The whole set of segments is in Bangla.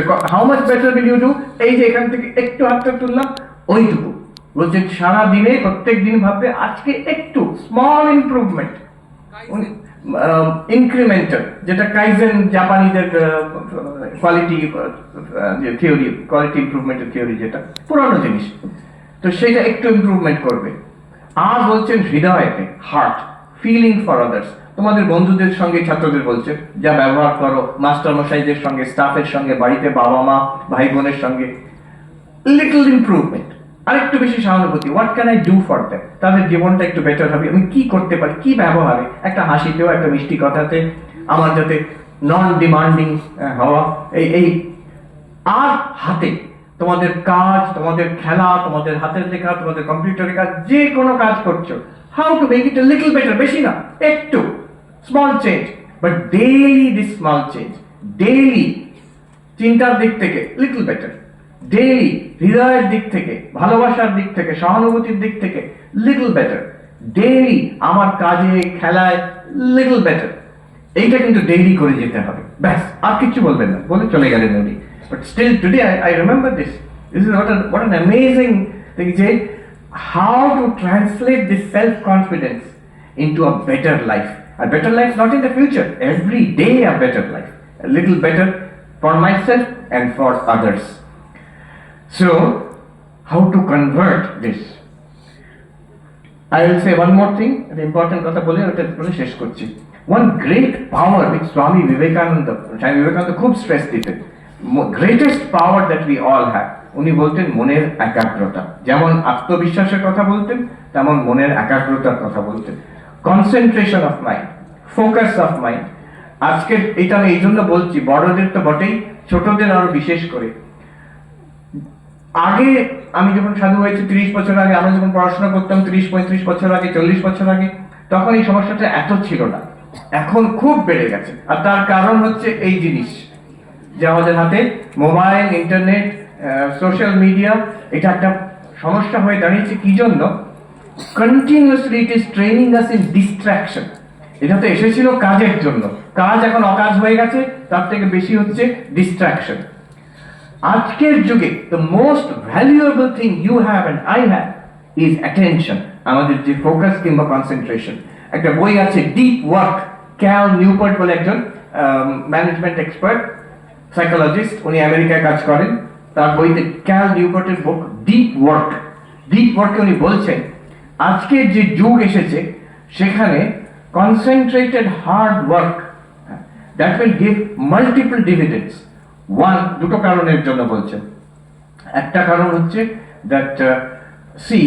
এটা how much better will you do এই যে এখান থেকে একটু হাতটা তুললাম ওইটুকু। বলছেন সারা দিনে প্রত্যেক দিন ভাববে আজকে একটু স্মল ইমপ্রুভমেন্ট ইনক্রিমেন্টাল যেটা কাইজেন জাপানিদের কোয়ালিটি যে থিওরি কোয়ালিটি ইমপ্রুভমেন্টের থিওরি যেটা পুরানো জিনিস। তো সেটা একটু ইমপ্রুভমেন্ট করবে। আর বলছেন হৃদয়তে হার্ট ফিলিং ফর আদার্স তোমাদের বন্ধুদের সঙ্গে, ছাত্রদের বলছে, যা ব্যবহার করো মাস্টার মশাইদের সঙ্গে, স্টাফের সঙ্গে, বাড়িতে বাবা মা ভাই বোনের সঙ্গে। লিটল ইমপ্রুভমেন্ট আরেকটু বেশি সহানুভূতি what can I do for them তাদের জীবনটা একটু বেটার হবে। আমি কি করতে পারি? কি ব্যবহারে? একটা হাসিতেও, একটা মিষ্টি কথাতে আমার যাতে নন ডিমান্ডিং হওয়া। এই এই আর হাতে তোমাদের কাজ, তোমাদের খেলা, তোমাদের হাতের লেখা, তোমাদের কম্পিউটারের কাজ, যে কোনো কাজ করছ। How to make it little better বেশি না, একটু। Small change but daily this small change daily চিন্তার দিক থেকে লিটল বেটার ডেইলি হৃদয়ের দিক থেকে, ভালোবাসার দিক থেকে, সহানুভূতির দিক থেকে লিটল বেটার ডেইলি আমার কাজে, খেলায় লিটল বেটার এইটা কিন্তু ডেইলি করে যেতে হবে, ব্যাস, আর কিছু বলবেন না, বলে চলে গেলেন উনি but still today I remember this this is what what an amazing thing যে how to translate this self confidence into a better life. A better life not in the future, every day a better life. A little better for myself and for others. So, how to convert this? I will say one more thing, an important কথা বলে শেষ করছি one great power which Swami Vivekananda, Swami Vivekananda খুব স্ট্রেস দিতেন greatest power that we all have উনি বলতেন মনের একাগ্রতা যেমন আত্মবিশ্বাসের কথা বলতেন তেমন মনের একাগ্রতার কথা বলতেন concentration of mind focus of mind আজকে এটা আমি এই জন্য বলছি, বড়দের তো বটেই, ছোটদের আরও বিশেষ করে। আগে আমি যখন সাধু হয়েছি, তিরিশ বছর আগে, আমরা যখন পড়াশোনা করতাম, তিরিশ, পঁয়ত্রিশ বছর আগে, চল্লিশ বছর আগে, তখন এই সমস্যাটা এত ছিল না। এখন খুব বেড়ে গেছে। আর তার কারণ হচ্ছে এই জিনিস, যে আমাদের হাতে মোবাইল, ইন্টারনেট সোশ্যাল মিডিয়া, এটা একটা সমস্যা হয়ে দাঁড়িয়েছে। কি জন্য? Continuously it is training us in distraction এটা তো এসেছিল কাজের জন্য। কাজ এখন অকাজ হয়ে গেছে, তার থেকে বেশি হচ্ছে ডিস্ট্রাকশন আজকের যুগে the most valuable thing you have and I have is attention আমাদের যে ফোকাস কিংবা কনসেন্ট্রেশন একটা বই আছে ডিপ ওয়ার্ক ক্যাল নিউপোর্ট বলে একজন ম্যানেজমেন্ট এক্সপার্ট সাইকোলজিস্ট উনি আমেরিকায় কাজ করেন। তার বইতে ক্যাল নিউপোর্টের বুক ডিপ ওয়ার্ক ডিপ ওয়ার্কে উনি বলছেন আজকের যে যুগ এসেছে, সেখানে concentrated hard work that will give multiple dividends one দুটো কারণের জন্য বলছেন। একটা কারণ হচ্ছে that see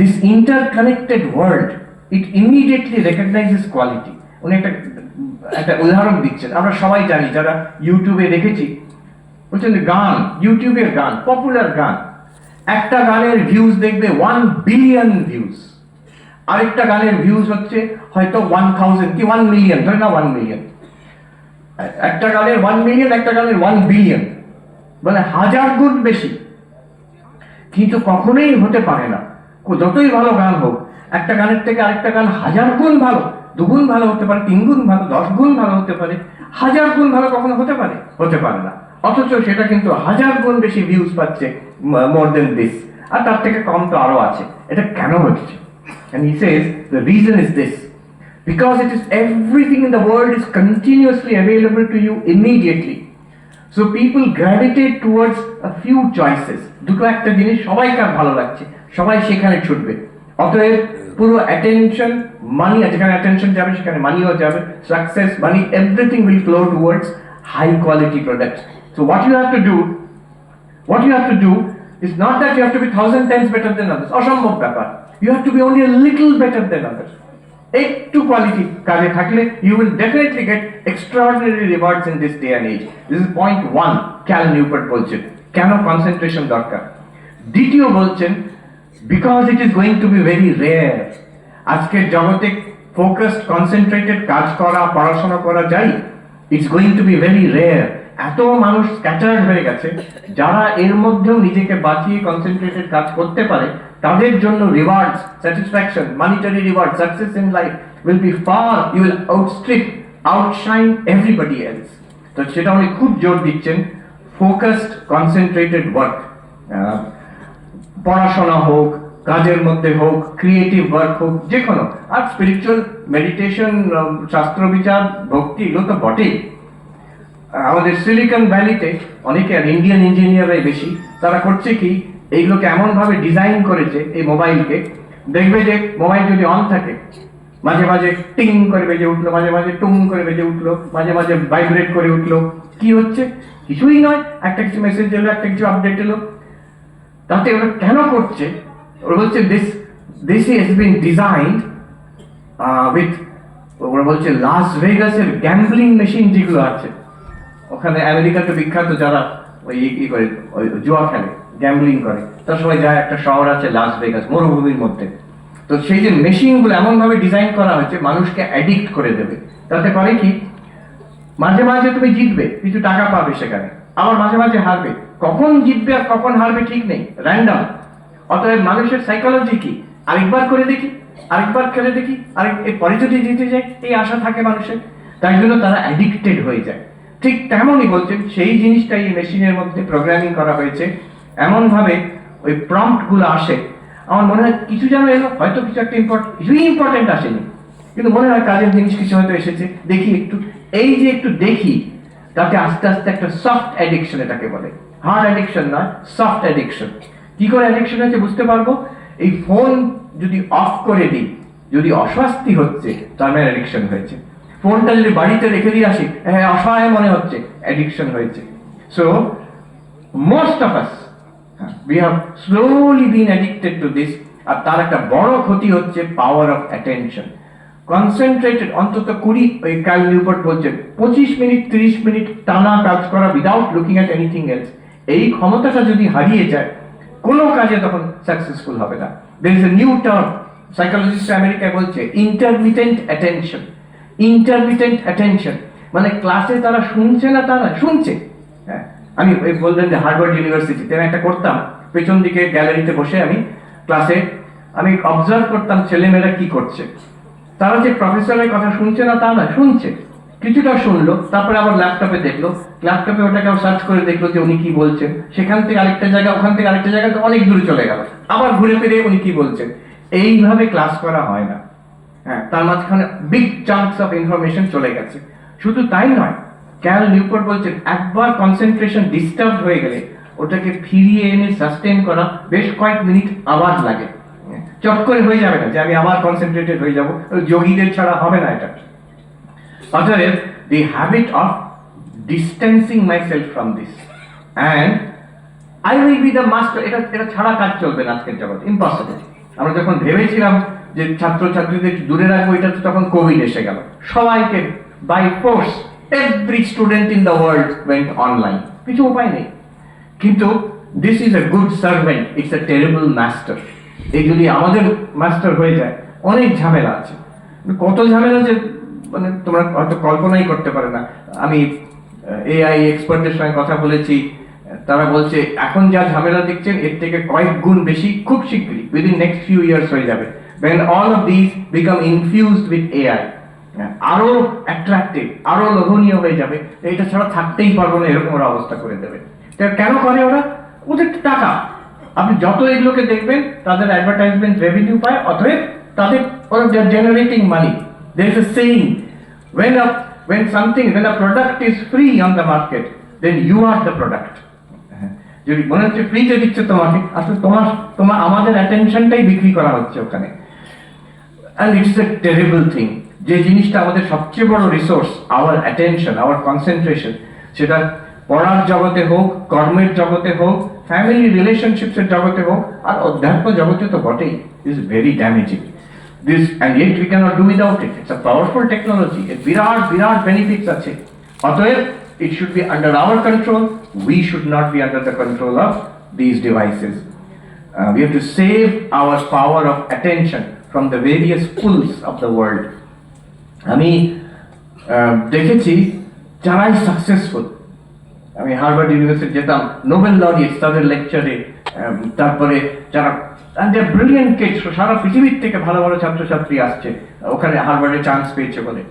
this interconnected world it immediately recognises quality উনি একটা একটা উদাহরণ দিচ্ছেন। আমরা সবাই জানি, যারা ইউটিউবে দেখেছি, বলছেন গান ইউটিউবের গান পপুলার গান একটা গানের ভিউজ দেখবে ওয়ান বিলিয়ন ভিউজ আরেকটা গানের ভিউজ হচ্ছে হয়তো ওয়ান থাউজেন্ড কি ওয়ান মিলিয়ন ধরে না ওয়ান মিলিয়ন একটা গানের ওয়ান মিলিয়ন একটা গানের ওয়ান বিলিয়ন মানে হাজার গুণ বেশি। কিন্তু কখনোই হতে পারে না। যতই ভালো গান হোক, একটা গানের থেকে আরেকটা গান হাজার গুণ ভালো, দুগুণ ভালো হতে পারে তিন গুণ ভালো দশ গুণ ভালো হতে পারে, হাজার গুণ ভালো কখনো হতে পারে? হতে পারে না। অথচ সেটা কিন্তু হাজার গুণ বেশি ভিউজ পাচ্ছে মোর দেন দিস আর তার থেকে কম তো আরও আছে। এটা কেন হচ্ছে and he says, the reason is this because it is everything in the world is continuously available to you immediately so people gravitate towards a few choices দুটো একটা জিনিস সবাইকার ভালো লাগছে। সবাই সেখানে ছুটবে। অতএব পুরো অ্যাটেনশন মানি যেখানে অ্যাটেনশন যাবে, সেখানে মানিও যাবে। Success money everything will flow towards high quality products So what you have to do What you have to do is not that you have to be thousand times better than others. অসম্ভব ব্যাপার You have to be only a little better than others. একটু কোয়ালিটি কাজে থাকলে you will definitely get extraordinary rewards in this day and age. This is point one, Cal Newport বলছেন কেন কনসেন্ট্রেশন দরকার দ্বিতীয় বলছেন because it is going to be very rare আজকের জগতে ফোকাসড কনসেন্ট্রেটেড কাজ করা পড়াশোনা করা যায় it's going to be very rare এত মানুষ স্ক্যাটার্ড হয়ে গেছে, যারা এর মধ্যেও নিজেকে বাঁচিয়ে কনসেন্ট্রেটেড কাজ করতে পারে, তাদের জন্য rewards satisfaction monetary reward success in life will be far you will outstrip outshine everybody else তো সেটা উনি খুব জোর দিচ্ছেন ফোকাসড কনসেন্ট্রেটেড ওয়ার্ক পড়াশোনা হোক, কাজের মধ্যে হোক ক্রিয়েটিভ ওয়ার্ক হোক যে কোনো আর স্পিরিচুয়াল মেডিটেশন শাস্ত্র বিচার, ভক্তি, এগুলো তো বটেই। আমাদের সিলিকন ভ্যালিতে অনেকে আর ইন্ডিয়ান ইঞ্জিনিয়াররাই বেশি, তারা করছে কি, এইগুলোকে এমন ভাবে ডিজাইন করেছে এই মোবাইলকে দেখবে যে মোবাইল যদি অন থাকে, মাঝে মাঝে টিং করে বেজে উঠল, মাঝে মাঝে টুং করে বেজে উঠল, মাঝে মাঝে ভাইব্রেট করে উঠল। কি হচ্ছে? কিছুই নয়, একটা কিছু মেসেজ এলো, একটা কিছু আপডেট এলো। তাতে ওরা কেন করছে? ওরা বলছে this this is been designed with ওরা বলছে লাস ভেগাসের গ্যাম্বলিং মেশিন যেগুলো আছে ওখানে আমেরিকাতে বিখ্যাত যারা ওই কি করে, ওই জুয়া খেলে গ্যাম্বলিং করে, তার সবাই যায়, একটা শহর আছে লাস ভেগাস মরুভূমির মধ্যে। তো সেই যে মেশিনগুলো এমনভাবে ডিজাইন করা হয়েছে, মানুষকে অ্যাডিক্ট করে দেবে। তাতে করে কি? মাঝে মাঝে তুমি জিতবে, কিছু টাকা পাবে সেখানে। আবার মাঝে মাঝে হারবে। কখন জিতবে আর কখন হারবে ঠিক নেই র্যান্ডম অতএব মানুষের সাইকোলজি কি? আরেকবার করে দেখি, আরেকবার খেলে দেখি, আরেক পরে যদি জিতে যায়, এই আশা থাকে মানুষের। তাই জন্য তারা অ্যাডিক্টেড হয়ে যায়। ঠিক তেমনই বলছেন সেই জিনিসটাই এই মেশিনের মধ্যে প্রোগ্রামিং করা হয়েছে। এমন ভাবে ওই প্রম্পটগুলো আসে। আমার মনে হয় কিছু যেন এলো, হয়তো কিছু একটা ইম্পর্টেন্ট কিছুই ইম্পর্টেন্ট আসেনি। কিন্তু মনে হয় কাজের জিনিস কিছু হয়তো এসেছে। দেখি একটু, এই যে একটু দেখি তাতে আস্তে আস্তে একটা সফট অ্যাডিকশন এটাকে বলে। হার্ড অ্যাডিকশন নয় সফট অ্যাডিকশন কি করে অ্যাডিকশন হচ্ছে বুঝতে পারব? এই ফোন যদি অফ করে দিই, যদি অস্বস্তি হচ্ছে তার মানে অ্যাডিকশন হয়েছে। ফোনটা যদি বাড়িতে রেখে দিয়ে আসি হ্যাঁ অসহায় মনে হচ্ছে অ্যাডিকশন হয়েছে। So most of us we have slowly been addicted to this আর তার একটা বড় ক্ষতি হচ্ছে পাওয়ার অফ অ্যাটেনশন কনসেন্ট্রেটেড অন্তত কুড়ি, ওই কাল নিউপোর্ট বলছেন পঁচিশ মিনিট, তিরিশ মিনিট টানা কাজ করা without looking at anything else এই ক্ষমতাটা যদি হারিয়ে যায়, কোনো কাজে তখন সাকসেসফুল হবে না। There is a new term psychologist আমেরিকায় বলছে ইন্টারমিটেন্ট অ্যাটেনশন ইন্টারমিটেন্ট অ্যাটেনশন মানে ক্লাসে তারা শুনছে না তারা শুনছে। হ্যাঁ আমি ওই বললেন যে হার্ভার্ড ইউনিভার্সিটিতে আমি একটা করতাম। পেছন দিকে গ্যালারিতে বসে আমি ক্লাসে আমি অবজার্ভ করতাম ছেলেমেয়েরা কি করছে। তারা যে প্রফেসরের কথা শুনছে না তা না শুনছে। কিছুটা শুনলো, তারপরে আবার ল্যাপটপে দেখল। ল্যাপটপে ওটাকে আবার সার্চ করে দেখল যে উনি কি বলছেন। সেখান থেকে আরেকটা জায়গা, ওখান থেকে আরেকটা জায়গা অনেক দূরে চলে গেল। আবার ঘুরে ফিরে উনি কি বলছেন? এইভাবে ক্লাস করা হয় না। হ্যাঁ তার মাঝখানে বিগ চান্স অফ ইনফরমেশন চলে গেছে। শুধু তাই নয় ক্যাল নিউপোর্ট বলছেন একবার কনসেন্ট্রেশন ডিস্টার্ব হয়ে গেলে ওটাকে ফিরিয়ে এনে সাস্টেন করা বেশ কয়েক মিনিট আবার লাগে। চট করে হয়ে যাবে না যে আমি আবার কনসেন্ট্রেটেড হয়ে যাব, যোগীদের ছাড়া হবে না এটা। অতএব the habit of distancing myself from this and I will be the master এটা এটা ছাড়া কাজ চলবে না আজকের জগৎ ইম্পসিবল আমরা যখন ভেবেছিলাম যে ছাত্রছাত্রীদের দূরে রাখব, এটা তো তখন কোভিড এসে গেল। সবাইকে by force every student in the world went online কিছু উপায় নেই। কিন্তু this is a good servant it's a terrible master এই যদি আমাদের মাস্টার হয়ে যায়, অনেক ঝামেলা আছে। কত ঝামেলা যে মানে তোমরা হয়তো কল্পনাই করতে পারে না। আমি এআই এক্সপার্টদের সঙ্গে কথা বলেছি তারা বলছে, এখন যা ঝামেলা দেখছেন, এর থেকে কয়েক গুণ বেশি খুব শীঘ্রই উইদিন নেক্সট ফিউ ইয়ার্স হয়ে যাবে, when all of these become infused with AI আরও অ্যাট্রাক্টিভ আরও লোভনীয় হয়ে যাবে, এটা ছাড়া থাকতেই পারব না, এরকম ওরা অবস্থা করে দেবে। কেন করে ওরা? ওদের টাকা। আপনি যত এগুলোকে দেখবেন, তাদের অ্যাডভার্টাইজমেন্ট রেভিনিউ পায়, অতএব তাদের ওরা generating money there is a saying when a, when something, when a product is free on the market, then you are the product যদি মনে হচ্ছে ফ্রিতে দিচ্ছে তোমাকে আসলে তোমার তোমার, আমাদের অ্যাটেনশনটাই বিক্রি করা হচ্ছে ওখানে। And it's a terrible thing যে জিনিসটা আমাদের সবচেয়ে বড় resource our attention our concentration সেটা পড়ার জগতে হোক, কর্মের জগতে হোক ফ্যামিলি রিলেশনশিপসের জগতে হোক, আর অধ্যাত্ম জগতে তো বটেই। Is very damaging this and it we can't do without it it's a powerful technology এর বিরাট বিরাট বেনিফিটস আছে। অতএব it should be under our control. We should not be under the control of these devices. Uh, we have to save our power of attention from the various pulls of the world. আমি দেখেছি যারাই সাকসেসফুল আমি হার্ভার্ড ইউনিভার্সিটি যেতাম নোবেল লরিয়েটস তাদের লেকচারে তারপরে যারা ব্রিলিয়েন্ট কিডস সারা পৃথিবীর থেকে ভালো ভালো ছাত্রছাত্রী আসছে ওখানে হার্ভার্ডে চান্স পেয়েছে বলে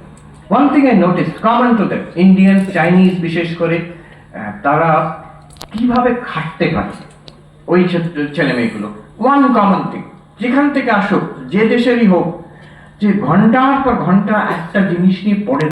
one thing I notice common to them Indian Chinese বিশেষ করে তারা কীভাবে খাটতে পারে ওই ছেলে মেয়েগুলো ওয়ান কমন থিং যেখান থেকে আসুক, যে দেশেরই হোক, যে ঘণ্টার পর ঘণ্টা একটা জিনিস নিয়ে পড়ে